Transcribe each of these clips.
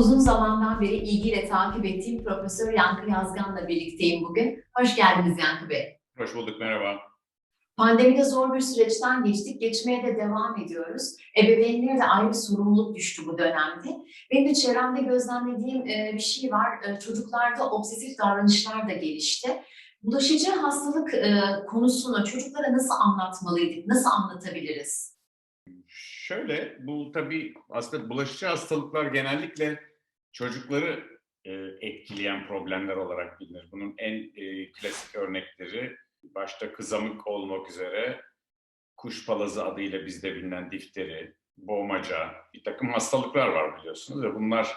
Uzun zamandan beri ilgiyle takip ettiğim Profesör Yankı Yazgan'la birlikteyim bugün. Hoş geldiniz Yankı Bey. Hoş bulduk, merhaba. Pandemide zor bir süreçten geçtik, geçmeye de devam ediyoruz. Ebeveynlere de ayrı sorumluluk düştü bu dönemde. Benim de çevremde gözlemlediğim e, bir şey var. E, çocuklarda obsesif davranışlar da gelişti. Bulaşıcı hastalık e, konusunu çocuklara nasıl anlatmalıydık, nasıl anlatabiliriz? Şöyle, bu tabii aslında bulaşıcı hastalıklar genellikle çocukları e, etkileyen problemler olarak bilinir. Bunun en e, klasik örnekleri başta kızamık olmak üzere kuş palazı adıyla bizde bilinen difteri, boğmaca, bir takım hastalıklar var biliyorsunuz ve bunlar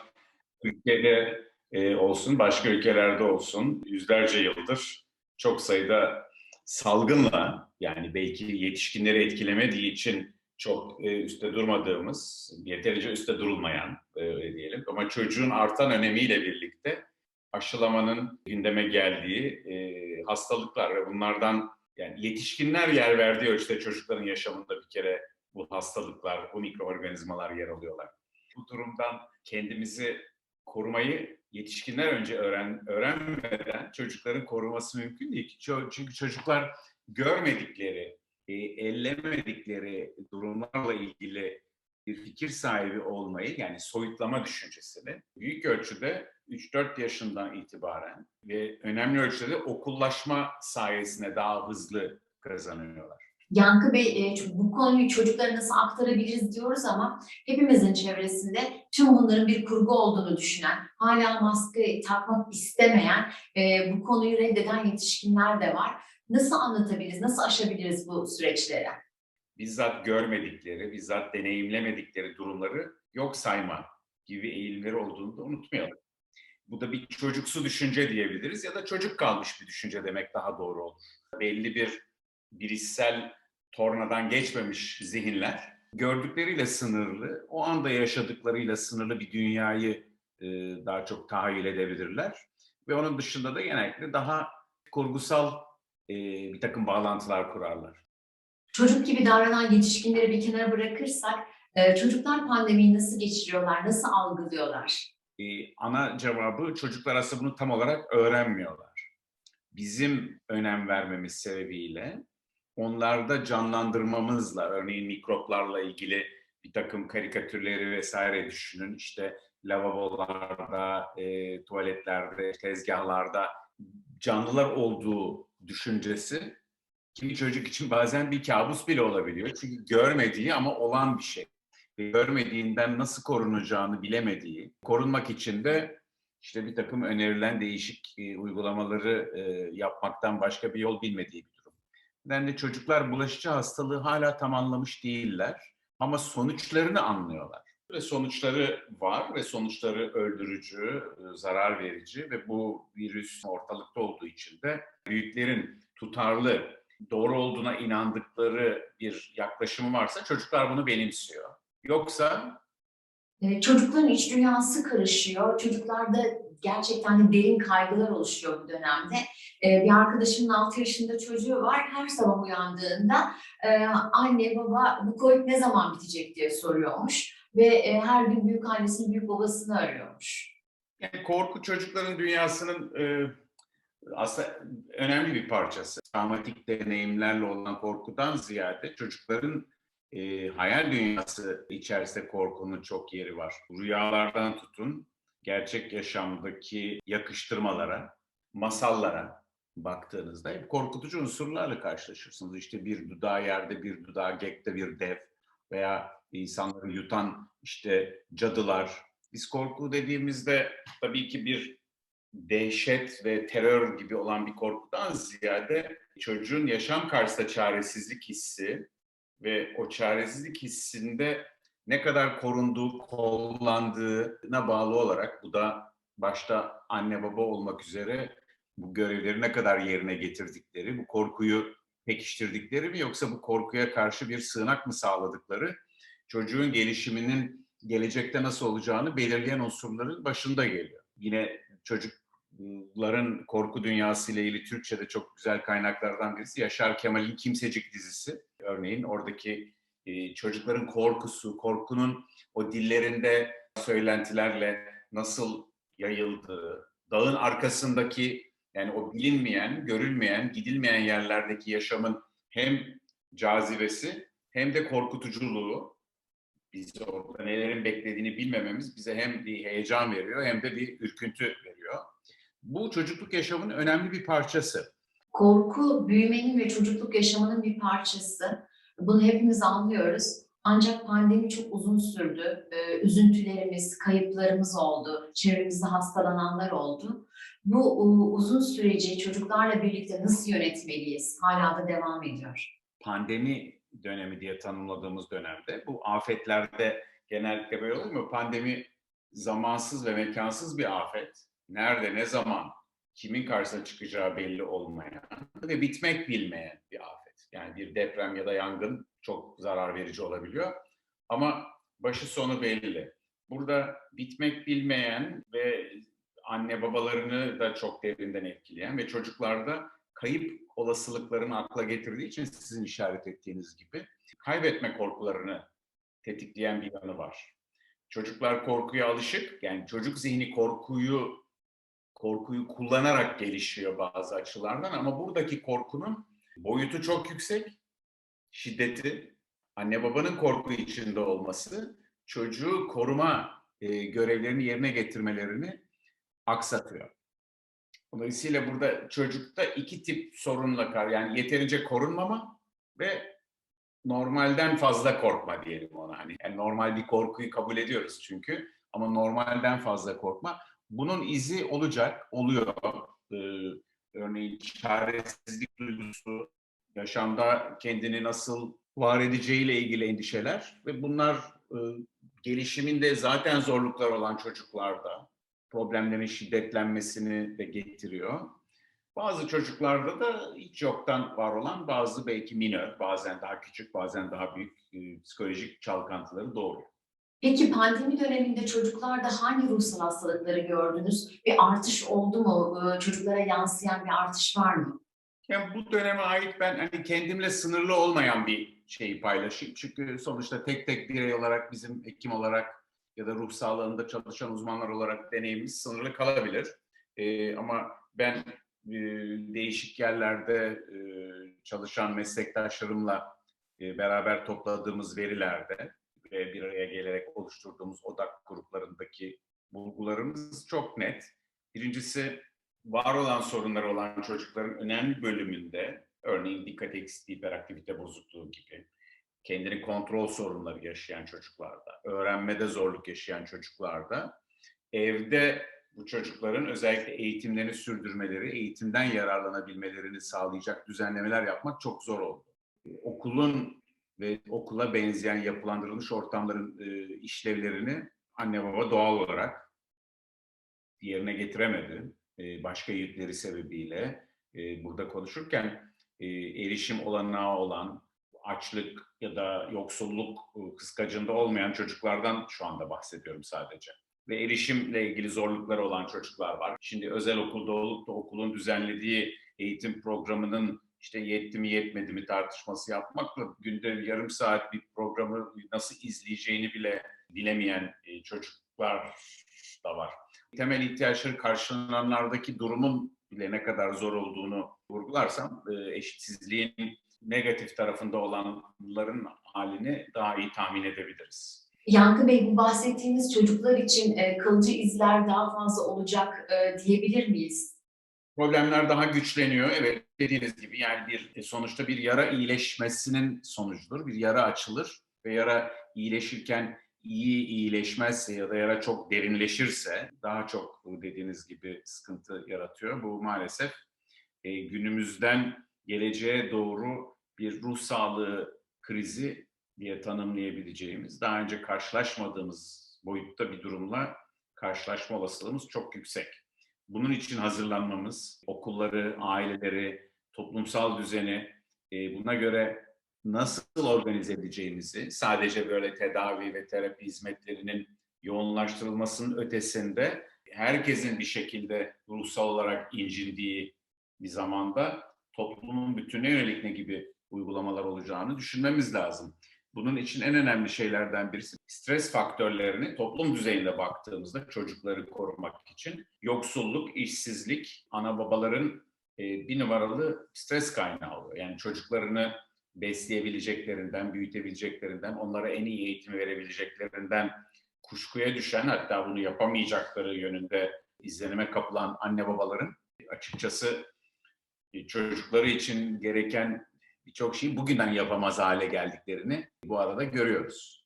ülkede e, olsun, başka ülkelerde olsun yüzlerce yıldır çok sayıda salgınla yani belki yetişkinleri etkilemediği için çok e, üstte durmadığımız, yeterince üstte durulmayan e, diyelim ama çocuğun artan önemiyle birlikte aşılamanın gündeme geldiği e, hastalıklar ve bunlardan yani yetişkinler yer verdiği ölçüde çocukların yaşamında bir kere bu hastalıklar, bu mikroorganizmalar yer alıyorlar. Bu durumdan kendimizi korumayı yetişkinler önce öğren, öğrenmeden çocukların koruması mümkün değil. Çünkü çocuklar görmedikleri, e, ellemedikleri durumlarla ilgili bir fikir sahibi olmayı yani soyutlama düşüncesini büyük ölçüde 3-4 yaşından itibaren ve önemli ölçüde okullaşma sayesinde daha hızlı kazanıyorlar. Yankı Bey e, bu konuyu çocuklara nasıl aktarabiliriz diyoruz ama hepimizin çevresinde tüm bunların bir kurgu olduğunu düşünen, hala maske takmak istemeyen, e, bu konuyu reddeden yetişkinler de var. Nasıl anlatabiliriz, nasıl aşabiliriz bu süreçleri? Bizzat görmedikleri, bizzat deneyimlemedikleri durumları yok sayma gibi eğilimleri olduğunu da unutmayalım. Bu da bir çocuksu düşünce diyebiliriz ya da çocuk kalmış bir düşünce demek daha doğru olur. Belli bir bilişsel tornadan geçmemiş zihinler gördükleriyle sınırlı, o anda yaşadıklarıyla sınırlı bir dünyayı e, daha çok tahayyül edebilirler. Ve onun dışında da genellikle daha kurgusal e, bir takım bağlantılar kurarlar. Çocuk gibi davranan yetişkinleri bir kenara bırakırsak, e, çocuklar pandemiyi nasıl geçiriyorlar, nasıl algılıyorlar? E, ana cevabı çocuklar aslında bunu tam olarak öğrenmiyorlar. Bizim önem vermemiz sebebiyle onlarda canlandırmamızla, örneğin mikroplarla ilgili bir takım karikatürleri vesaire düşünün. İşte lavabolarda, e, tuvaletlerde, tezgahlarda canlılar olduğu düşüncesi kimi çocuk için bazen bir kabus bile olabiliyor. Çünkü görmediği ama olan bir şey. Ve görmediğinden nasıl korunacağını bilemediği, korunmak için de işte bir takım önerilen değişik e, uygulamaları e, yapmaktan başka bir yol bilmediği bir durum. Nedenle çocuklar bulaşıcı hastalığı hala tam anlamış değiller ama sonuçlarını anlıyorlar. Ve sonuçları var ve sonuçları öldürücü, e, zarar verici ve bu virüs ortalıkta olduğu için de büyüklerin tutarlı, doğru olduğuna inandıkları bir yaklaşımı varsa çocuklar bunu benimsiyor. Yoksa e, Çocukların iç dünyası karışıyor. Çocuklarda gerçekten de derin kaygılar oluşuyor bu dönemde. E, bir arkadaşımın 6 yaşında çocuğu var. Her sabah uyandığında anne baba bu Covid ne zaman bitecek diye soruyormuş. Ve her gün büyük annesini, büyük babasını arıyormuş. Yani korku çocukların dünyasının e, aslında önemli bir parçası. Travmatik deneyimlerle olan korkudan ziyade çocukların e, hayal dünyası içerisinde korkunun çok yeri var. Rüyalardan tutun, gerçek yaşamdaki yakıştırmalara, masallara baktığınızda hep korkutucu unsurlarla karşılaşırsınız. İşte bir dudağı yerde, bir dudağı gökte bir dev veya insanları yutan işte cadılar. Biz korku dediğimizde tabii ki bir dehşet ve terör gibi olan bir korkudan ziyade çocuğun yaşam karşısında çaresizlik hissi ve o çaresizlik hissinde ne kadar korunduğu, kollandığına bağlı olarak bu da başta anne baba olmak üzere bu görevleri ne kadar yerine getirdikleri, bu korkuyu pekiştirdikleri mi yoksa bu korkuya karşı bir sığınak mı sağladıkları çocuğun gelişiminin gelecekte nasıl olacağını belirleyen unsurların başında geliyor. Yine çocukların korku dünyası ile ilgili Türkçe'de çok güzel kaynaklardan birisi Yaşar Kemal'in Kimsecik dizisi. Örneğin oradaki e, çocukların korkusu, korkunun o dillerinde söylentilerle nasıl yayıldığı, dağın arkasındaki yani o bilinmeyen, görülmeyen, gidilmeyen yerlerdeki yaşamın hem cazibesi hem de korkutuculuğu bizi orada nelerin beklediğini bilmememiz bize hem bir heyecan veriyor hem de bir ürküntü veriyor. Bu çocukluk yaşamının önemli bir parçası. Korku büyümenin ve çocukluk yaşamının bir parçası. Bunu hepimiz anlıyoruz. Ancak pandemi çok uzun sürdü. Ee, üzüntülerimiz, kayıplarımız oldu. Çevremizde hastalananlar oldu. Bu uzun süreci çocuklarla birlikte nasıl yönetmeliyiz? Hala da devam ediyor. Pandemi dönemi diye tanımladığımız dönemde bu afetlerde genellikle böyle olur mu? Pandemi zamansız ve mekansız bir afet. Nerede, ne zaman, kimin karşısına çıkacağı belli olmayan ve bitmek bilmeyen bir afet. Yani bir deprem ya da yangın çok zarar verici olabiliyor. Ama başı sonu belli. Burada bitmek bilmeyen ve anne babalarını da çok derinden etkileyen ve çocuklarda kayıp olasılıklarını akla getirdiği için sizin işaret ettiğiniz gibi kaybetme korkularını tetikleyen bir yanı var. Çocuklar korkuya alışık. Yani çocuk zihni korkuyu korkuyu kullanarak gelişiyor bazı açılardan ama buradaki korkunun boyutu çok yüksek. Şiddeti, anne babanın korku içinde olması çocuğu koruma e, görevlerini yerine getirmelerini aksatıyor. Dolayısıyla burada çocukta iki tip sorunla kar yani yeterince korunmama ve normalden fazla korkma diyelim ona hani. Yani normal bir korkuyu kabul ediyoruz çünkü ama normalden fazla korkma. Bunun izi olacak, oluyor. Ee, örneğin çaresizlik duygusu, yaşamda kendini nasıl var edeceğiyle ilgili endişeler ve bunlar e, gelişiminde zaten zorluklar olan çocuklarda problemlerin şiddetlenmesini de getiriyor. Bazı çocuklarda da hiç yoktan var olan bazı belki minör, bazen daha küçük, bazen daha büyük e, psikolojik çalkantıları doğuruyor. Peki pandemi döneminde çocuklarda hangi ruhsal hastalıkları gördünüz? Bir artış oldu mu? Ee, Çocuklara yansıyan bir artış var mı? Yani bu döneme ait ben hani kendimle sınırlı olmayan bir şeyi paylaşayım. Çünkü sonuçta tek tek birey olarak bizim hekim olarak ya da ruh sağlığında çalışan uzmanlar olarak deneyimimiz sınırlı kalabilir. Ee, ama ben e, değişik yerlerde e, çalışan meslektaşlarımla e, beraber topladığımız verilerde ve bir araya gelerek oluşturduğumuz odak gruplarındaki bulgularımız çok net. Birincisi var olan sorunları olan çocukların önemli bölümünde örneğin dikkat eksikliği, hiperaktivite bozukluğu gibi kendini kontrol sorunları yaşayan çocuklarda, öğrenmede zorluk yaşayan çocuklarda evde bu çocukların özellikle eğitimlerini sürdürmeleri, eğitimden yararlanabilmelerini sağlayacak düzenlemeler yapmak çok zor oldu. Okulun ve okula benzeyen yapılandırılmış ortamların e, işlevlerini anne baba doğal olarak yerine getiremedi. E, başka yükleri sebebiyle e, burada konuşurken e, erişim olanağı olan açlık ya da yoksulluk kıskacında olmayan çocuklardan şu anda bahsediyorum sadece. Ve erişimle ilgili zorlukları olan çocuklar var. Şimdi özel okulda olup da okulun düzenlediği eğitim programının işte yetti mi yetmedi mi tartışması yapmakla günde yarım saat bir programı nasıl izleyeceğini bile bilemeyen çocuklar da var. Temel ihtiyaçları karşılananlardaki durumun bile ne kadar zor olduğunu vurgularsam e, eşitsizliğin negatif tarafında olanların halini daha iyi tahmin edebiliriz. Yankı Bey bu bahsettiğimiz çocuklar için e, kalıcı izler daha fazla olacak e, diyebilir miyiz? Problemler daha güçleniyor. Evet dediğiniz gibi yani bir e, sonuçta bir yara iyileşmesinin sonucudur. Bir yara açılır ve yara iyileşirken iyi iyileşmezse ya da yara çok derinleşirse daha çok dediğiniz gibi sıkıntı yaratıyor. Bu maalesef e, günümüzden geleceğe doğru bir ruh sağlığı krizi diye tanımlayabileceğimiz, daha önce karşılaşmadığımız boyutta bir durumla karşılaşma olasılığımız çok yüksek. Bunun için hazırlanmamız, okulları, aileleri, toplumsal düzeni e, buna göre nasıl organize edeceğimizi, sadece böyle tedavi ve terapi hizmetlerinin yoğunlaştırılmasının ötesinde herkesin bir şekilde ruhsal olarak incindiği bir zamanda toplumun bütüne yönelik ne gibi uygulamalar olacağını düşünmemiz lazım. Bunun için en önemli şeylerden birisi stres faktörlerini toplum düzeyinde baktığımızda çocukları korumak için yoksulluk, işsizlik, ana babaların e, bir numaralı stres kaynağı oluyor. Yani çocuklarını besleyebileceklerinden, büyütebileceklerinden, onlara en iyi eğitimi verebileceklerinden kuşkuya düşen hatta bunu yapamayacakları yönünde izlenime kapılan anne babaların açıkçası e, çocukları için gereken birçok şeyi bugünden yapamaz hale geldiklerini bu arada görüyoruz.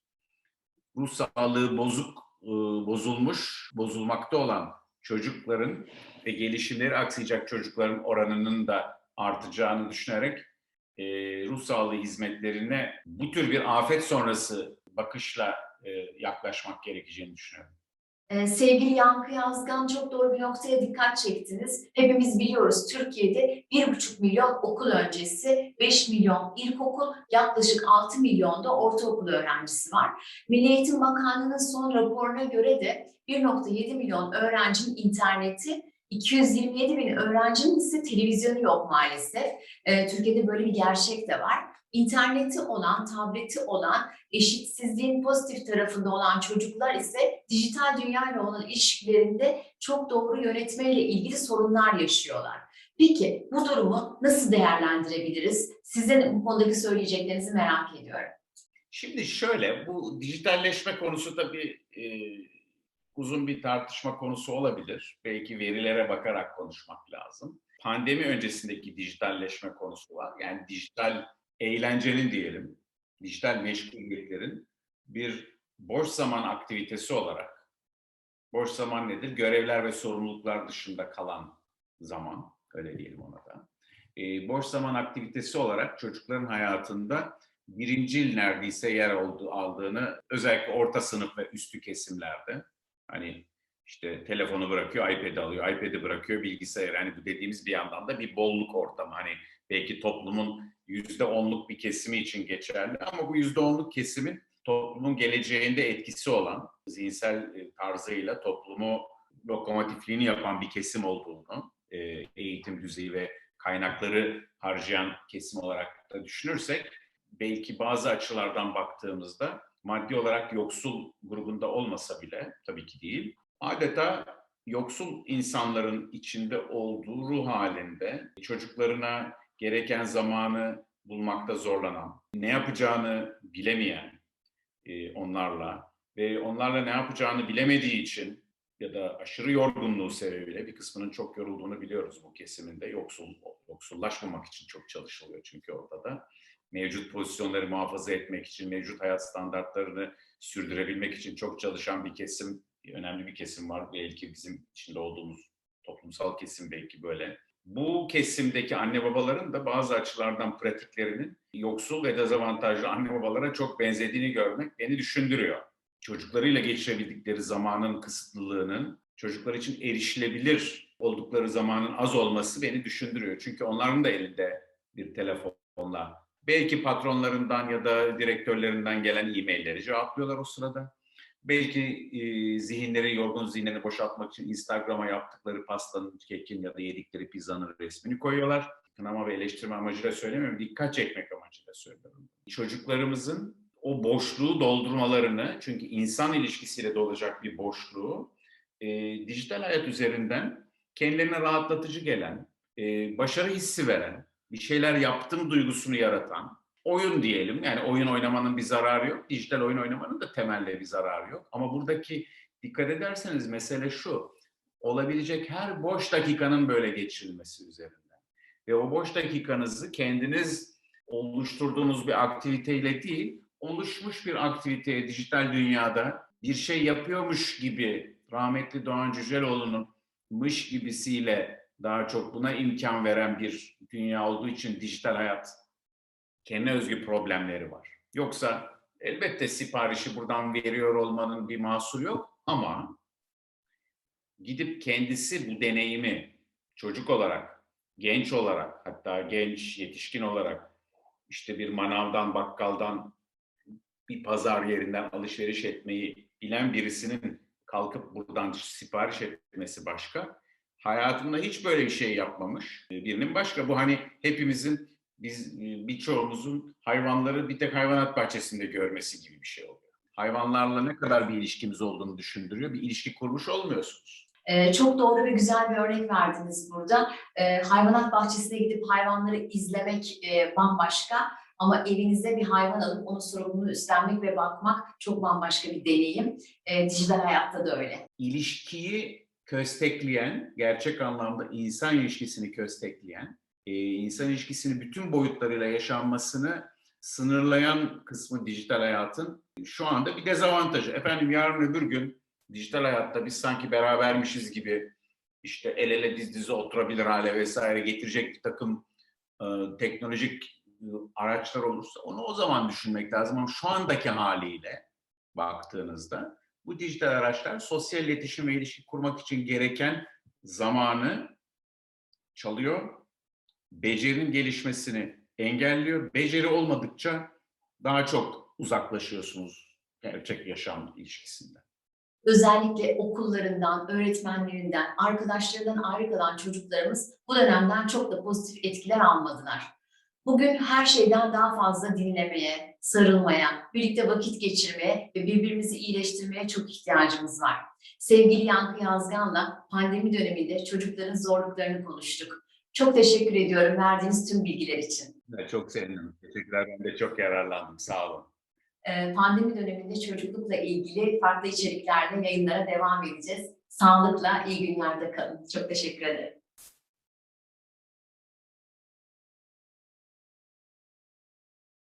Ruh sağlığı bozuk, e, bozulmuş, bozulmakta olan çocukların ve gelişimleri aksayacak çocukların oranının da artacağını düşünerek e, ruh sağlığı hizmetlerine bu tür bir afet sonrası bakışla e, yaklaşmak gerekeceğini düşünüyorum. Ee, sevgili Yankı Yazgan çok doğru bir noktaya dikkat çektiniz. Hepimiz biliyoruz Türkiye'de 1,5 milyon okul öncesi, 5 milyon ilkokul, yaklaşık 6 milyon da ortaokul öğrencisi var. Milli Eğitim Bakanlığı'nın son raporuna göre de 1,7 milyon öğrencinin interneti, 227 bin öğrencinin ise televizyonu yok maalesef. Ee, Türkiye'de böyle bir gerçek de var. İnterneti olan, tableti olan, eşitsizliğin pozitif tarafında olan çocuklar ise dijital dünyayla olan ilişkilerinde çok doğru yönetmeyle ilgili sorunlar yaşıyorlar. Peki bu durumu nasıl değerlendirebiliriz? Sizin bu konudaki söyleyeceklerinizi merak ediyorum. Şimdi şöyle, bu dijitalleşme konusu tabii e, uzun bir tartışma konusu olabilir. Belki verilere bakarak konuşmak lazım. Pandemi öncesindeki dijitalleşme konusu var. Yani dijital eğlencenin diyelim, dijital meşguliyetlerin bir boş zaman aktivitesi olarak, boş zaman nedir? Görevler ve sorumluluklar dışında kalan zaman, öyle diyelim ona da. E, boş zaman aktivitesi olarak çocukların hayatında birincil neredeyse yer oldu, aldığını özellikle orta sınıf ve üstü kesimlerde hani işte telefonu bırakıyor, iPad'i alıyor, iPad'i bırakıyor, bilgisayar. Yani bu dediğimiz bir yandan da bir bolluk ortamı. Hani belki toplumun yüzde onluk bir kesimi için geçerli ama bu yüzde onluk kesimin toplumun geleceğinde etkisi olan zihinsel e, tarzıyla toplumu lokomotifliğini yapan bir kesim olduğunu e, eğitim düzeyi ve kaynakları harcayan kesim olarak da düşünürsek belki bazı açılardan baktığımızda maddi olarak yoksul grubunda olmasa bile tabii ki değil adeta yoksul insanların içinde olduğu ruh halinde çocuklarına gereken zamanı bulmakta zorlanan, ne yapacağını bilemeyen e, onlarla ve onlarla ne yapacağını bilemediği için ya da aşırı yorgunluğu sebebiyle bir kısmının çok yorulduğunu biliyoruz bu kesiminde. Yoksul, yoksullaşmamak için çok çalışılıyor çünkü orada da. Mevcut pozisyonları muhafaza etmek için, mevcut hayat standartlarını sürdürebilmek için çok çalışan bir kesim, önemli bir kesim var. Belki bizim içinde olduğumuz toplumsal kesim belki böyle bu kesimdeki anne babaların da bazı açılardan pratiklerinin yoksul ve dezavantajlı anne babalara çok benzediğini görmek beni düşündürüyor. Çocuklarıyla geçirebildikleri zamanın kısıtlılığının çocuklar için erişilebilir oldukları zamanın az olması beni düşündürüyor. Çünkü onların da elinde bir telefonla belki patronlarından ya da direktörlerinden gelen e-mailleri cevaplıyorlar o sırada belki e, zihinleri, yorgun zihinlerini boşaltmak için Instagram'a yaptıkları pastanın, kekin ya da yedikleri pizzanın resmini koyuyorlar. Kınama ve eleştirme amacıyla söylemiyorum, dikkat çekmek amacıyla söylüyorum. Çocuklarımızın o boşluğu doldurmalarını, çünkü insan ilişkisiyle de olacak bir boşluğu, e, dijital hayat üzerinden kendilerine rahatlatıcı gelen, e, başarı hissi veren, bir şeyler yaptım duygusunu yaratan, oyun diyelim. Yani oyun oynamanın bir zararı yok. Dijital oyun oynamanın da temelde bir zararı yok. Ama buradaki dikkat ederseniz mesele şu. Olabilecek her boş dakikanın böyle geçirilmesi üzerinden. Ve o boş dakikanızı kendiniz oluşturduğunuz bir aktiviteyle değil, oluşmuş bir aktiviteye dijital dünyada bir şey yapıyormuş gibi rahmetli Doğan Cüceloğlu'nun mış gibisiyle daha çok buna imkan veren bir dünya olduğu için dijital hayat kendine özgü problemleri var. Yoksa elbette siparişi buradan veriyor olmanın bir mahsuru yok ama gidip kendisi bu deneyimi çocuk olarak, genç olarak, hatta genç, yetişkin olarak işte bir manavdan, bakkaldan, bir pazar yerinden alışveriş etmeyi bilen birisinin kalkıp buradan sipariş etmesi başka. Hayatında hiç böyle bir şey yapmamış birinin başka. Bu hani hepimizin biz e, birçoğumuzun hayvanları bir tek hayvanat bahçesinde görmesi gibi bir şey oluyor. Hayvanlarla ne kadar bir ilişkimiz olduğunu düşündürüyor. Bir ilişki kurmuş olmuyorsunuz. Ee, çok doğru ve güzel bir örnek verdiniz burada. Ee, hayvanat bahçesine gidip hayvanları izlemek e, bambaşka ama evinize bir hayvan alıp onun sorumluluğunu üstlenmek ve bakmak çok bambaşka bir deneyim. Ee, dijital hayatta da öyle. İlişkiyi köstekleyen, gerçek anlamda insan ilişkisini köstekleyen, e, insan ilişkisini bütün boyutlarıyla yaşanmasını sınırlayan kısmı dijital hayatın şu anda bir dezavantajı. Efendim yarın öbür gün dijital hayatta biz sanki berabermişiz gibi işte el ele diz dize oturabilir hale vesaire getirecek bir takım e, teknolojik e, araçlar olursa onu o zaman düşünmek lazım ama şu andaki haliyle baktığınızda bu dijital araçlar sosyal iletişim ve ilişki kurmak için gereken zamanı çalıyor, becerinin gelişmesini engelliyor. Beceri olmadıkça daha çok uzaklaşıyorsunuz gerçek yaşam ilişkisinden. Özellikle okullarından, öğretmenlerinden, arkadaşlarından ayrı kalan çocuklarımız bu dönemden çok da pozitif etkiler almadılar. Bugün her şeyden daha fazla dinlemeye, sarılmaya, birlikte vakit geçirmeye ve birbirimizi iyileştirmeye çok ihtiyacımız var. Sevgili Yankı Yazgan'la pandemi döneminde çocukların zorluklarını konuştuk. Çok teşekkür ediyorum verdiğiniz tüm bilgiler için. Çok sevindim. Teşekkürler. Ben de çok yararlandım. Sağ olun. Ee, Pandemi döneminde çocuklukla ilgili farklı içeriklerle yayınlara devam edeceğiz. Sağlıkla, iyi günlerde kalın. Çok teşekkür ederim.